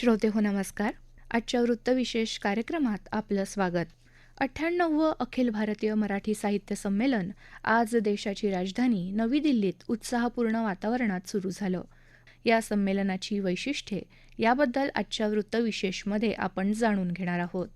श्रोते हो नमस्कार. आजच्या वृत्तविशेष कार्यक्रमात आपलं स्वागत. अठ्ठ्याण्णववं अखिल भारतीय मराठी साहित्य संमेलन आज देशाची राजधानी नवी दिल्लीत उत्साहपूर्ण वातावरणात सुरू झालं. या संमेलनाची वैशिष्ट्ये याबद्दल आजच्या वृत्तविशेषमध्ये आपण जाणून घेणार आहोत.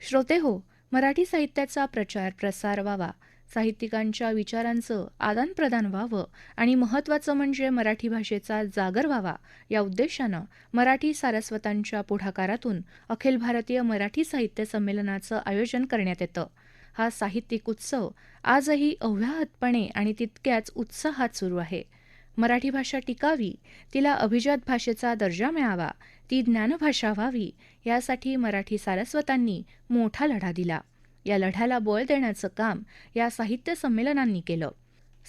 श्रोते हो मराठी साहित्याचा प्रचार प्रसार व्हावा साहित्यिकांच्या विचारांचं आदानप्रदान व्हावं आणि महत्त्वाचं म्हणजे मराठी भाषेचा जागर व्हावा या उद्देशानं मराठी सारस्वतांच्या पुढाकारातून अखिल भारतीय मराठी साहित्य संमेलनाचं आयोजन करण्यात येतं. हा साहित्यिक उत्सव आजही अव्याहतपणे आणि तितक्याच उत्साहात सुरू आहे. मराठी भाषा टिकावी तिला अभिजात भाषेचा दर्जा मिळावा ती ज्ञानभाषा व्हावी यासाठी मराठी सारस्वतांनी मोठा लढा दिला. या लढ्याला बळ देण्याचं काम या साहित्य संमेलनांनी केलं.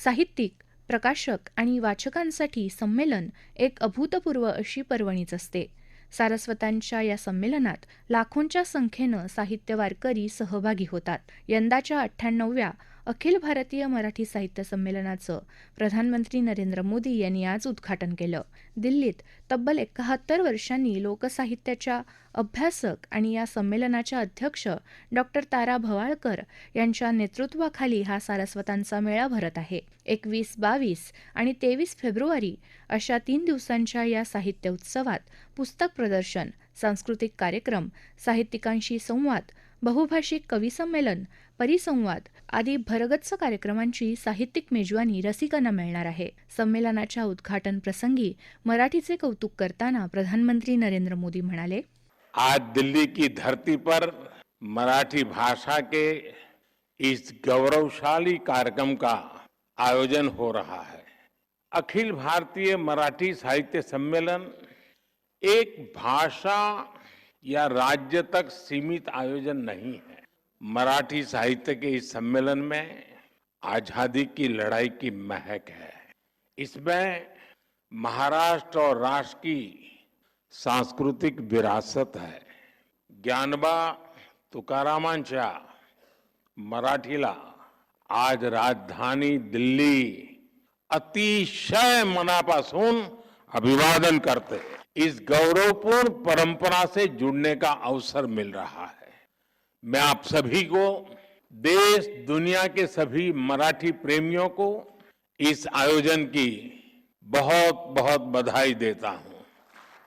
साहित्यिक प्रकाशक आणि वाचकांसाठी संमेलन एक अभूतपूर्व अशी पर्वणीच असते. सारस्वतांच्या या संमेलनात लाखोंच्या संख्येनं साहित्य वारकरी सहभागी होतात. यंदाच्या अठ्ठ्याण्णवव्या अखिल भारतीय मराठी साहित्य संमेलनाचं प्रधानमंत्री नरेंद्र मोदी यांनी आज उद्घाटन केलं. दिल्लीत तब्बल एकाहत्तर वर्षांनी लोकसाहित्याच्या अभ्यासक आणि या संमेलनाच्या अध्यक्ष डॉक्टर तारा भवाळकर यांच्या नेतृत्वाखाली हा सारस्वतांचा मेळा भरत आहे. एकवीस बावीस आणि तेवीस फेब्रुवारी अशा तीन दिवसांच्या या साहित्य उत्सवात पुस्तक प्रदर्शन सांस्कृतिक कार्यक्रम साहित्यिकांशी संवाद बहुभाषिक कविसंमेलन परिसंवाद आदी भरगच्च कार्यक्रमांची साहित्यिक मेजवानी रसिकांना मिळणार आहे. संमेलनाच्या उद्घाटन प्रसंगी मराठीचे कौतुक करताना प्रधानमंत्री नरेंद्र मोदी म्हणाले आज दिल्ली की धरती पर मराठी भाषा के इस गौरवशाली कार्यक्रम का आयोजन हो रहा है। अखिल भारतीय मराठी साहित्य सम्मेलन एक भाषा या राज्य तक सीमित आयोजन नहीं है। मराठी साहित्य के इस सम्मेलन में आज़ादी की लड़ाई की महक है। इसमें महाराष्ट्र और राष्ट्र की सांस्कृतिक विरासत है। ज्ञानबा तुकारामांच्या मराठीला आज राजधानी दिल्ली अतिशय मनापासून अभिवादन करते इस गौरवपूर्ण परंपरा से जुड़ने का अवसर मिल रहा है। मैं आप सभी को, देश, दुनिया के सभी मराठी प्रेमियों को इस आयोजन की बहुत बहुत बधाई देता हूँ।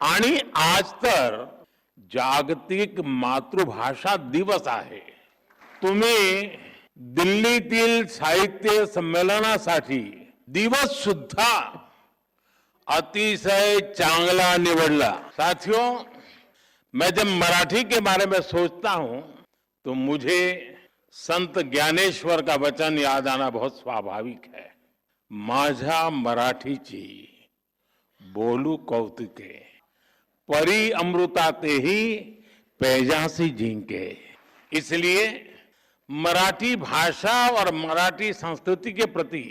आणि आज तर जागतिक मातृभाषा दिवस आहे। तुम्ही दिल्लीतील साहित्य संमेलनासाठी दिवस सुद्धा अतिशय चांगला निवडला। साथियों, मैं जब मराठी के बारे में सोचता हूँ तो मुझे संत ज्ञानेश्वर का वचन याद आना बहुत स्वाभाविक है। माझ्या मराठीची बोलू कौतुके, परी अमृतातेही पैजासी जिंके इसलिए मराठी भाषा और मराठी संस्कृति के प्रति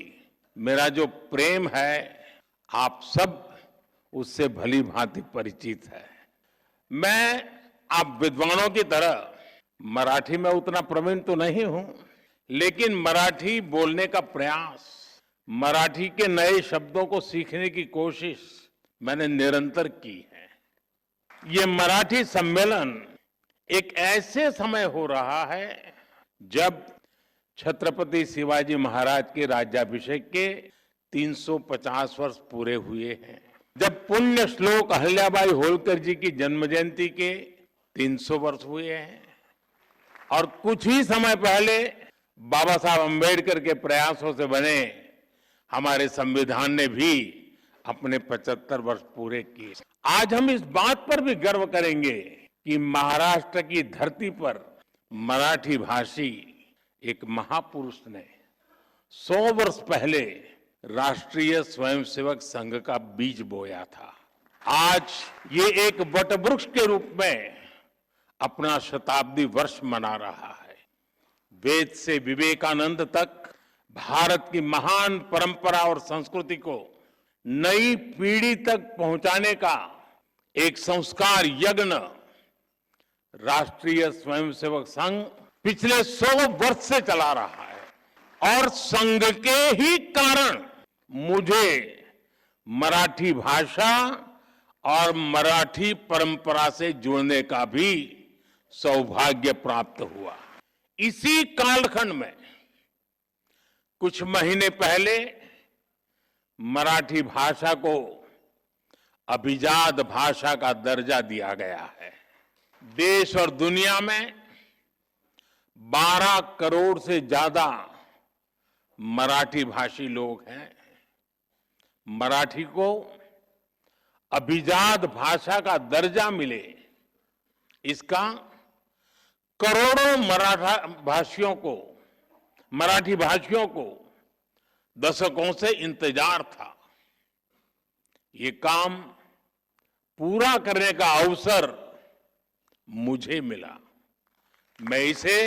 मेरा जो प्रेम है आप सब उससे भली भांति परिचित है। मैं आप विद्वानों की तरह मराठी में उतना प्रवीण तो नहीं हूँ, लेकिन मराठी बोलने का प्रयास, मराठी के नए शब्दों को सीखने की कोशिश मैंने निरंतर की है। ये मराठी सम्मेलन एक ऐसे समय हो रहा है जब छत्रपति शिवाजी महाराज के राज्याभिषेक के 350 वर्ष पूरे हुए हैं। जब पुण्य श्लोक अहल्याबाई होलकर जी की जन्म जयंती के 300 वर्ष हुए हैं। और कुछ ही समय पहले बाबा साहब अंबेडकर के प्रयासों से बने हमारे संविधान ने भी अपने 75 वर्ष पूरे किए। आज हम इस बात पर भी गर्व करेंगे कि महाराष्ट्र की धरती पर मराठी भाषी एक महापुरुष ने 100 वर्ष पहले राष्ट्रीय स्वयंसेवक संघ का बीज बोया था। आज ये एक वटवृक्ष के रूप में अपना शताब्दी वर्ष मना रहा है। वेद से विवेकानंद तक भारत की महान परंपरा और संस्कृति को नई पीढ़ी तक पहुँचाने का एक संस्कार यज्ञ राष्ट्रीय स्वयंसेवक संघ पिछले सौ वर्ष से चला रहा है। और संघ के ही कारण मुझे मराठी भाषा और मराठी परंपरा से जुड़ने का भी सौभाग्य प्राप्त हुआ। इसी कालखंड में कुछ महीने पहले मराठी भाषा को अभिजात भाषा का दर्जा दिया गया है। देश और दुनिया में 12 करोड़ से ज़्यादा मराठी भाषी लोग हैं। मराठी को अभिजात भाषा का दर्जा मिले, इसका करोड़ों मराठा भाषियों को, मराठी भाषियों को दशकों से इंतज़ार था। ये काम पूरा करने का अवसर मुझे मिला। मैं इसे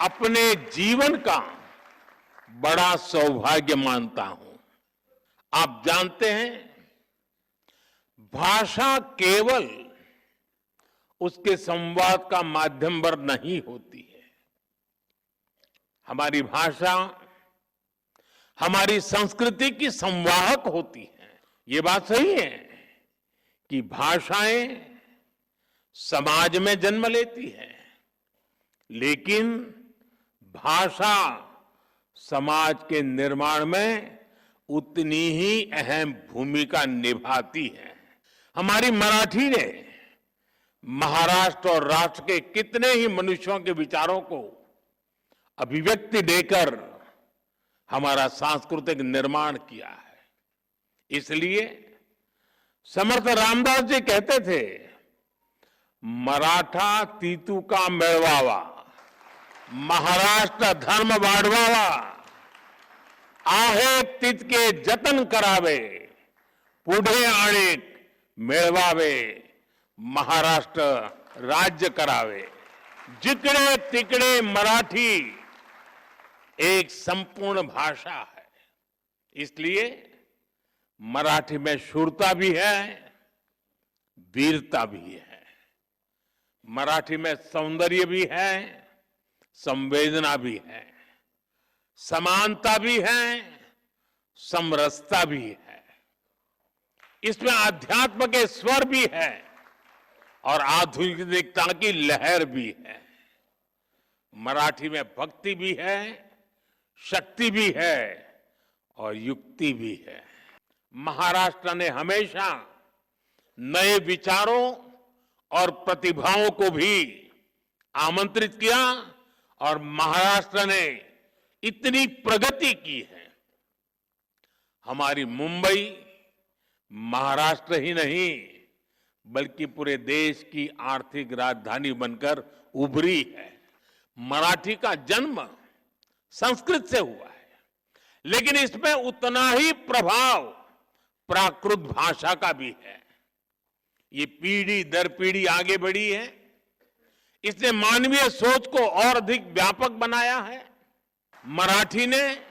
अपने जीवन का बड़ा सौभाग्य मानता हूँ। आप जानते हैं, भाषा केवल उसके संवाद का माध्यम पर नहीं होती है। हमारी भाषा, हमारी संस्कृति की संवाहक होती है। ये बात सही है कि भाषाएँ समाज में जन्म लेती है, लेकिन भाषा समाज के निर्माण में उतनी ही अहम भूमिका निभाती है। हमारी मराठी ने महाराष्ट्र और राष्ट्र के कितने ही मनुष्यों के विचारों को अभिव्यक्ति देकर हमारा सांस्कृतिक निर्माण किया है। इसलिए समर्थ रामदास जी कहते थे, मराठा तीतू का मेळवावा महाराष्ट्र धर्म वाढवावा आहे तितके जतन करावे. पुढे आणि मिळवावे. महाराष्ट्र राज्य करावे. जिकडे तिकडे मराठी एक संपूर्ण भाषा है इसलिए मराठी में शूरता भी है, वीरता भी है. मराठी में सौंदर्य भी है, संवेदना भी है. समानता भी है, समरसता भी है। इसमें आध्यात्म के स्वर भी है और आधुनिकता की लहर भी है। मराठी में भक्ति भी है, शक्ति भी है और युक्ति भी है। महाराष्ट्र ने हमेशा नए विचारों और प्रतिभाओं को भी आमंत्रित किया और महाराष्ट्र ने इतनी प्रगति की है। हमारी मुंबई महाराष्ट्र ही नहीं, बल्कि पूरे देश की आर्थिक राजधानी बनकर उभरी है। मराठी का जन्म संस्कृत से हुआ है, लेकिन इसमें उतना ही प्रभाव प्राकृत भाषा का भी है। ये पीढ़ी दर पीढ़ी आगे बढ़ी है। इसने मानवीय सोच को और अधिक व्यापक बनाया है। मराठी ने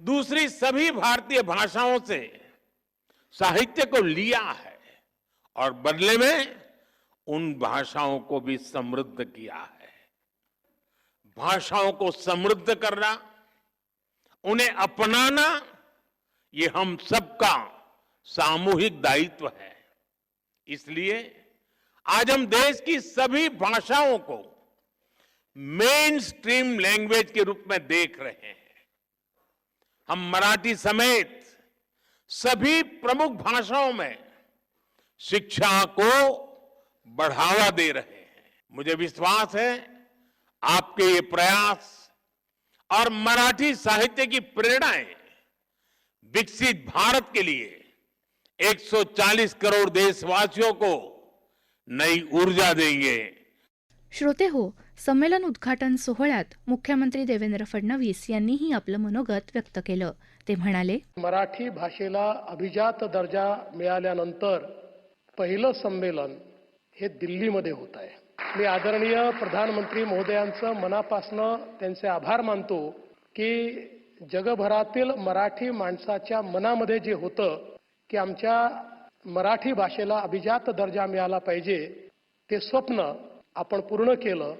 दूसरी सभी भारतीय भाषाओं से साहित्य को लिया है और बदले में उन भाषाओं को भी समृद्ध किया है। भाषाओं को समृद्ध करना, उन्हें अपनाना, ये हम सबका सामूहिक दायित्व है। इसलिए आज हम देश की सभी भाषाओं को मेन स्ट्रीम लैंग्वेज के रूप में देख रहे हैं। हम मराठी समेत सभी प्रमुख भाषाओं में शिक्षा को बढ़ावा दे रहे हैं। मुझे विश्वास है, आपके ये प्रयास और मराठी साहित्य की प्रेरणाएँ विकसित भारत के लिए 140 करोड़ देशवासियों को नई ऊर्जा देंगे। श्रोते हो संमेलन उद्घाटन सोहळ्यात मुख्यमंत्री देवेंद्र फडणवीस यांनीही आपलं मनोगत व्यक्त केलं. ते म्हणाले मराठी भाषेला अभिजात दर्जा मिळाल्यानंतर पहिलं संमेलन हे दिल्लीमध्ये होत आहे. मी आदरणीय प्रधानमंत्री महोदयांचं मनापासनं त्यांचे आभार मानतो की जगभरातील मराठी माणसाच्या मनामध्ये जे होतं की आमच्या मराठी भाषेला अभिजात दर्जा मिळाला पाहिजे ते स्वप्न आपण पूर्ण केलं.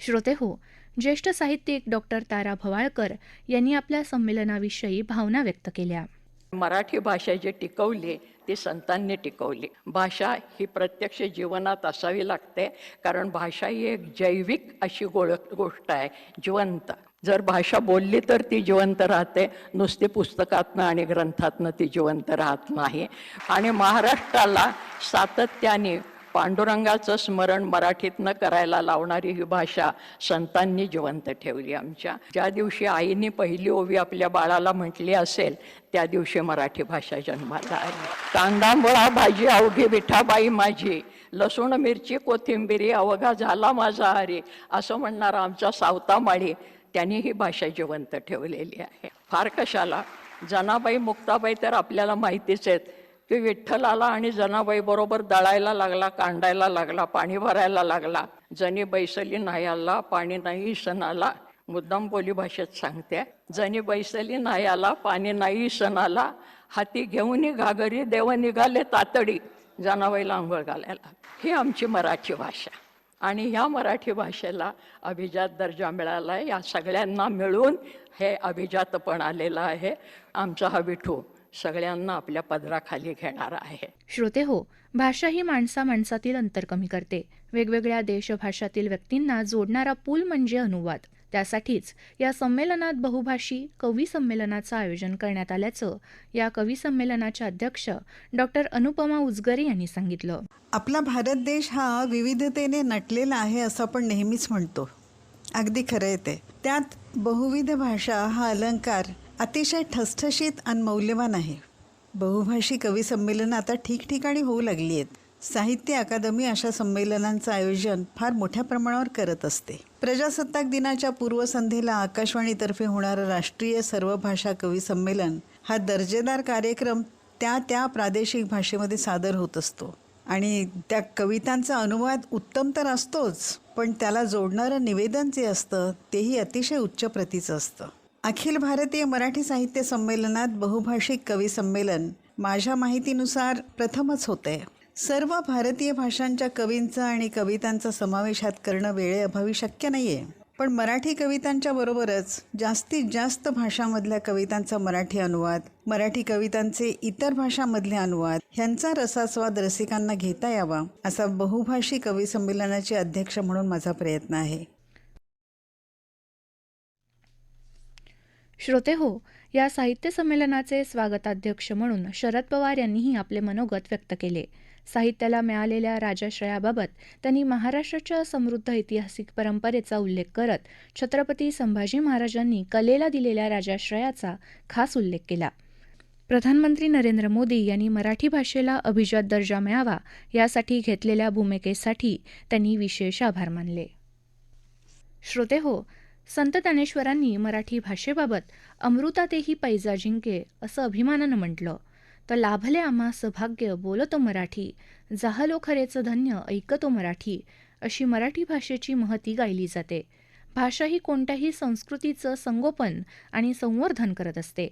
श्रोते हो ज्येष्ठ साहित्यिक डॉक्टर तारा भवाळकर यांनी आपल्या संमेलनाविषयी भावना व्यक्त केल्या. मराठी भाषा जी टिकवली ती संतांनी टिकवली. भाषा ही प्रत्यक्ष जीवनात असावी लागते कारण भाषा ही एक जैविक अशी गोळ गोष्ट आहे जिवंत. जर भाषा बोलली तर ती जिवंत राहते नुसती पुस्तकातनं आणि ग्रंथातनं ती जिवंत राहत नाही. आणि महाराष्ट्राला सातत्याने पांडुरंगाचं स्मरण मराठीतनं करायला लावणारी ही भाषा संतांनी जिवंत ठेवली आमच्या. ज्या दिवशी आईने पहिली ओवी आपल्या बाळाला म्हटली असेल त्या दिवशी मराठी भाषा जन्माला आली. कांदामुळा भाजी अवघी विठाबाई माझी लसूण मिरची कोथिंबिरी अवघा झाला माझा हरी असं म्हणणारा आमचा सावतामाळी त्यांनी ही भाषा जिवंत ठेवलेली आहे. फार कशाला? जनाबाई मुक्ताबाई तर आपल्याला माहितीच आहेत की विठ्ठलाला आणि जनाबाई बरोबर दळायला लागला कांडायला लागला पाणी भरायला लागला. जनी बैसली नाही आला पाणी नाही सणाला. मुद्दाम बोली भाषेत सांगते. जनी बैसली नाही आला पाणी नाही सणाला. हाती घेऊन घागरी देव निघाले तातडी. जनाबाईला आंघोळ घालायला. ही आमची मराठी भाषा. आणि ह्या मराठी भाषेला अभिजात दर्जा मिळाला आहे या सगळ्यांना मिळून हे अभिजातपण आलेलं आहे. आमचा हा विठू. सगळ्यांना आपल्या पदराखाली घेणारा आहे. श्रोते हो भाषा ही माणसा माणसातील अंतर कमी करते. वेगवेगळ्या देशभाषातील व्यक्तींना जोडणारा पूल म्हणजे अनुवाद. त्यासाठीच या संमेलनात बहुभाषी कवी संमेलनाचं आयोजन करण्यात आल्याचं या कवी संमेलनाच्या अध्यक्ष डॉक्टर अनुपमा उजगरे यांनी सांगितलं. आपला भारत देश हा विविधतेने नटलेला आहे असं आपण नेहमीच म्हणतो. अगदी खरं आहे ते. त्यात बहुविध भाषा हा अलंकार अतिशय ठसठशीत आणि मौल्यवान आहे. बहुभाषी कवी संमेलनं आता ठिकठिकाणी होऊ लागली आहेत साहित्य अकादमी अशा संमेलनांचं आयोजन फार मोठ्या प्रमाणावर करत असते. प्रजासत्ताक दिनाच्या पूर्वसंध्येला आकाशवाणीतर्फे होणारं राष्ट्रीय सर्व भाषा कवी संमेलन हा दर्जेदार कार्यक्रम त्या त्या प्रादेशिक भाषेमध्ये सादर होत असतो. आणि त्या कवितांचा अनुवाद उत्तम तर असतोच पण त्याला जोडणारं निवेदन जे असतं तेही अतिशय उच्च प्रतीचं असतं. अखिल भारतीय मराठी साहित्य संमेलनात बहुभाषिक कवी संमेलन माझ्या माहितीनुसार प्रथमच होतं. आहे सर्व भारतीय भाषांच्या कवींचा आणि कवितांचा समावेश ह्यात करणं वेळेअभावी शक्य नाही आहे पण मराठी कवितांच्या बरोबरच जास्तीत जास्त भाषामधल्या कवितांचा मराठी अनुवाद मराठी कवितांचे इतर भाषामधले अनुवाद ह्यांचा रसास्वाद रसिकांना घेता यावा असा बहुभाषी कवी संमेलनाचे अध्यक्ष म्हणून माझा प्रयत्न आहे. श्रोते हो या साहित्य संमेलनाचे स्वागताध्यक्ष म्हणून शरद पवार यांनीही आपले मनोगत व्यक्त केले. साहित्याला मिळालेल्या राजाश्रयाबाबत त्यांनी महाराष्ट्राच्या समृद्ध ऐतिहासिक परंपरेचा उल्लेख करत छत्रपती संभाजी महाराजांनी कलेला दिलेल्या राजाश्रयाचा खास उल्लेख केला. प्रधानमंत्री नरेंद्र मोदी यांनी मराठी भाषेला अभिजात दर्जा मिळावा यासाठी घेतलेल्या भूमिकेसाठी त्यांनी विशेष आभार मानले. श्रोते हो संत ज्ञानेश्वरांनी मराठी भाषेबाबत अमृतातेही पैजा जिंके असं अभिमानानं म्हटलं. तर लाभले आम्हा सभाग्य बोलतो मराठी. जाहलो खरेचं धन्य ऐकतो मराठी. अशी मराठी भाषेची महती गायली जाते. भाषा ही कोणत्याही संस्कृतीचं संगोपन आणि संवर्धन करत असते.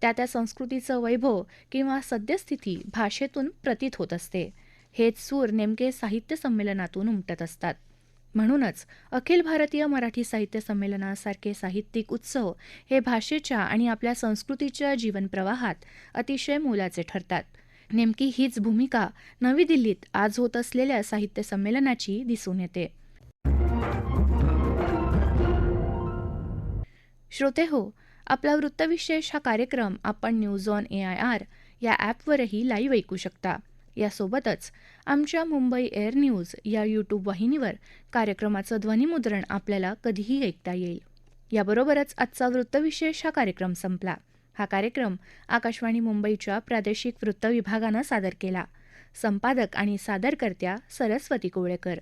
त्या त्या संस्कृतीचं वैभव किंवा सद्यस्थिती भाषेतून प्रतीत होत असते. हेच सूर नेमके साहित्य संमेलनातून उमटत असतात. म्हणूनच अखिल भारतीय मराठी साहित्य संमेलनासारखे साहित्यिक उत्सव हे भाषेच्या आणि आपल्या संस्कृतीच्या जीवनप्रवाहात अतिशय मोलाचे ठरतात. नेमकी हीच भूमिका नवी दिल्लीत आज होत असलेल्या साहित्य संमेलनाची दिसून येते. श्रोते हो आपला वृत्तविशेष हा कार्यक्रम आपण news on A I R या ॲपवरही लाईव्ह ऐकू शकता. यासोबतच आमच्या मुंबई एअर न्यूज या यूट्यूब वाहिनीवर कार्यक्रमाचं ध्वनिमुद्रण आपल्याला कधीही ऐकता येईल. याबरोबरच आजचा वृत्तविशेष हा कार्यक्रम संपला. हा कार्यक्रम आकाशवाणी मुंबईच्या प्रादेशिक वृत्त विभागानं सादर केला. संपादक आणि सादरकर्त्या सरस्वती कोवळेकर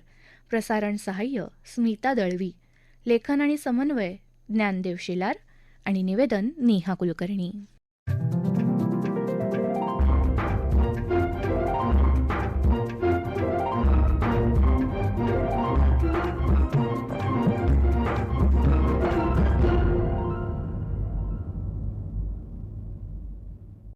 प्रसारण सहाय्य स्मिता दळवी. लेखन आणि समन्वय ज्ञानदेव शेलार आणि निवेदन नेहा कुलकर्णी.